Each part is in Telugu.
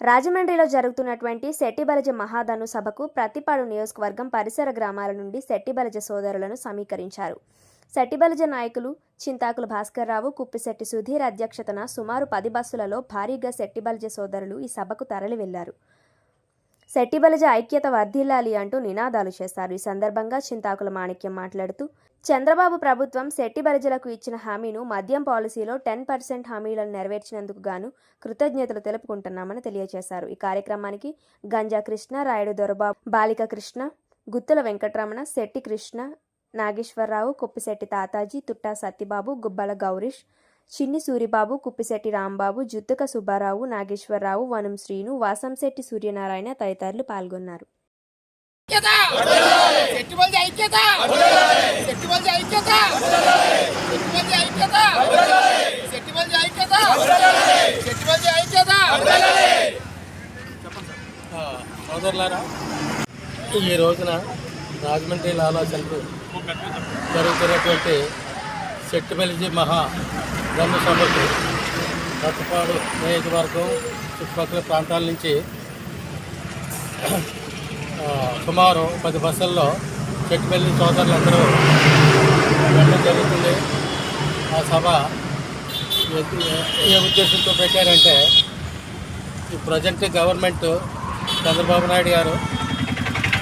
రాజమండ్రిలో జరుగుతున్నటువంటి శెట్టిబలజ మహాధను సభకు ప్రతిపాడు నియోజకవర్గం పరిసర గ్రామాల నుండి శెట్టిబలజ సోదరులను సమీకరించారు. శెట్టిబలజ నాయకులు చింతాకుల భాస్కర్రావు కుప్పిశెట్టి సుధీర్ అధ్యక్షతన సుమారు పది బస్సులలో భారీగా శెట్టిబలజ సోదరులు ఈ సభకు తరలి వెళ్ళారు శెట్టిబలజ ఐక్యత వర్ధిల్లాలి అంటూ నినాదాలు చేశారు. ఈ సందర్భంగా చింతాకుల మాణిక్యం మాట్లాడుతూ చంద్రబాబు ప్రభుత్వం శెట్టి శెట్టిబలజలకు ఇచ్చిన హామీను మద్యం పాలసీలో టెన్ పర్సెంట్ హామీలను నెరవేర్చినందుకు గాను కృతజ్ఞతలు తెలుపుకుంటున్నామని తెలియజేశారు. ఈ కార్యక్రమానికి గంజా కృష్ణ రాయుడు దొరబాబు బాలిక కృష్ణ గుత్తుల వెంకటరమణ శెట్టి కృష్ణ నాగేశ్వరరావు కుప్పిశెట్టి తాతాజీ తుట్టా సత్యబాబు గుబ్బల గౌరీష్ చిన్ని సూరిబాబు కుప్పిశెట్టి రాంబాబు జుత్తుక సుబ్బారావు నాగేశ్వరరావు వనం శ్రీను వాసంశెట్టి సూర్యనారాయణ తదితరులు పాల్గొన్నారు. సోదరులారా ఈ రోజున రాజమండ్రి లాలా సెంటర్ జరుగుతున్నటువంటి సెట్టుబెలిజీ మహా ధర్మ సభకు రత్తపాడు నియోజకవర్గం చుట్టుపక్కల ప్రాంతాల నుంచి సుమారు పది బస్సుల్లో చెట్టుబెల్లి సోదరులందరూ వెళ్ళడం జరుగుతుంది. ఆ సభ ఏ- ఏ ఉద్దేశంతో పెట్టారంటే ఈ ప్రజెంట్ గవర్నమెంట్ చంద్రబాబు నాయుడు గారు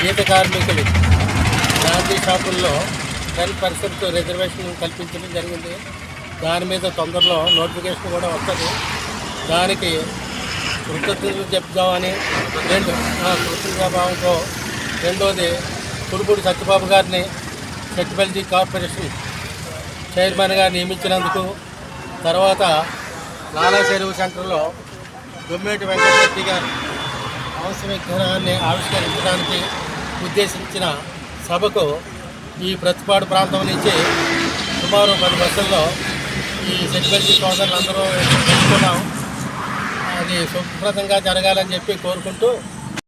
గీత కార్మికులు గాంధీ షాపుల్లో టెన్ పర్సెంట్ రిజర్వేషన్ కల్పించడం జరిగింది. దాని మీద తొందరలో నోటిఫికేషన్ కూడా వస్తుంది. దానికి కృతజ్ఞతలు చెప్దామని రెండు ఆ, కృతజ్ఞతాభావంతో రెండోది కురుపూడి సత్యబాబు గారిని సెట్టిబెల్జీ కార్పొరేషన్ చైర్మన్గా నియమించినందుకు తర్వాత లాలా చెరువు సెంటర్లో గుమ్మేటి వెంకటరెడ్డి గారు హంస విగ్రహాన్ని ఆవిష్కరించడానికి ఉద్దేశించిన సభకు ఈ ప్రతిపాడు ప్రాంతం నుంచి సుమారు పది బస్సుల్లో ఈ సెక్యూరిటీ సోదరులందరూ పెట్టుకున్నాం అది శుభ్రతంగా జరగాలని చెప్పి కోరుకుంటూ